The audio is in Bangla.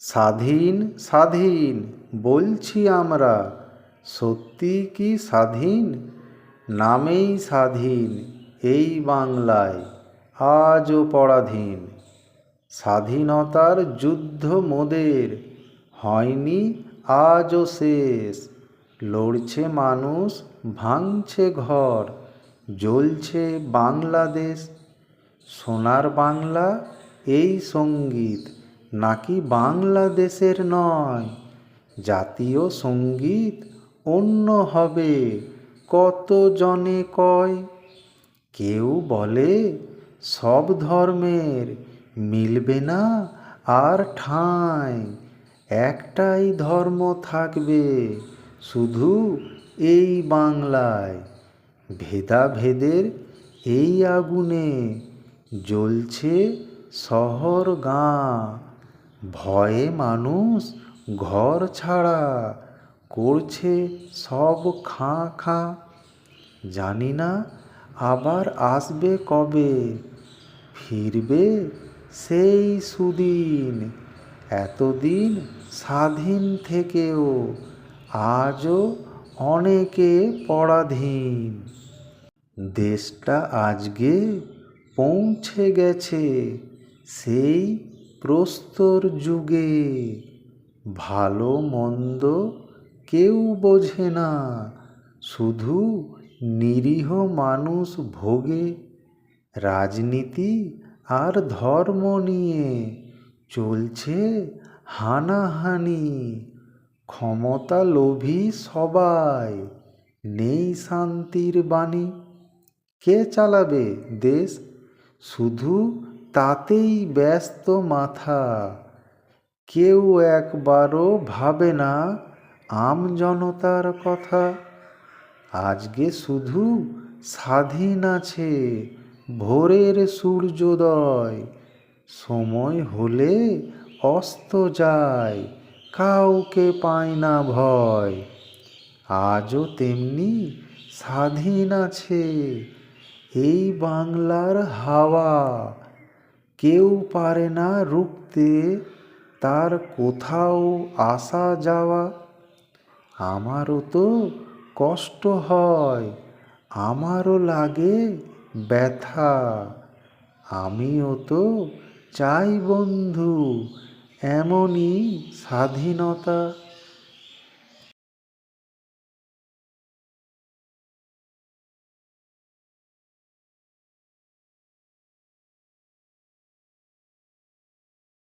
স্বাধীন স্বাধীন, বলছি আমরা। সত্যি কি স্বাধীন? নামেই স্বাধীন এই বাংলায়, আজও পরাধীন। স্বাধীনতার যুদ্ধ মোদের, হয়নি আজও শেষ। লড়ছে মানুষ, ভাঙছে ঘর, জ্বলছে বাংলাদেশ। সোনার বাংলা, এই সংগীত নাকি বাংলাদেশের নয়? জাতীয় সংগীত অন্য হবে কত জনে কয়? কেউ বলে, সব ধর্মের মিলবে না আর ঠাঁই। একটাই ধর্ম থাকবে, শুধু এই বাংলায়। ভেদাভেদের এই আগুনে জ্বলছে শহর গাঁ। ভয়ে মানুষ ঘর ছাড়া করছে সব খাঁ খাঁ। জানি না আবার আসবে কবে, ফিরবে সেই সুদিন। এতদিন স্বাধীন থেকেও আজও অনেকে পরাধীন। দেশটা আজকে পৌঁছে গেছে সেই প্রস্তর যুগে ভালো মন্দ কেউ বোঝে না। শুধু নিরীহ মানুষ ভোগে। রাজনীতি আর ধর্ম নিয়ে চলছে হানাহানি। ক্ষমতা লোভী সবাই নেই শান্তির বাণী। কে চালাবে দেশ? শুধু তাতেই ব্যস্ত মাথা। কেউ একবারও ভাবে না আম জনতার কথা। আজকে শুধু স্বাধীন আছে ভোরের সূর্যোদয়। সময় হলে অস্ত যায়, কাউকে পায় না ভয়। আজও তেমনি স্বাধীন আছে এই বাংলার হাওয়া। কেউ পারে না রুখতে, তার কোথাও আসা যাওয়া। আমারও তো কষ্ট হয়, আমারও লাগে ব্যথা। আমিও তো চাই বন্ধু, এমনই স্বাধীনতা।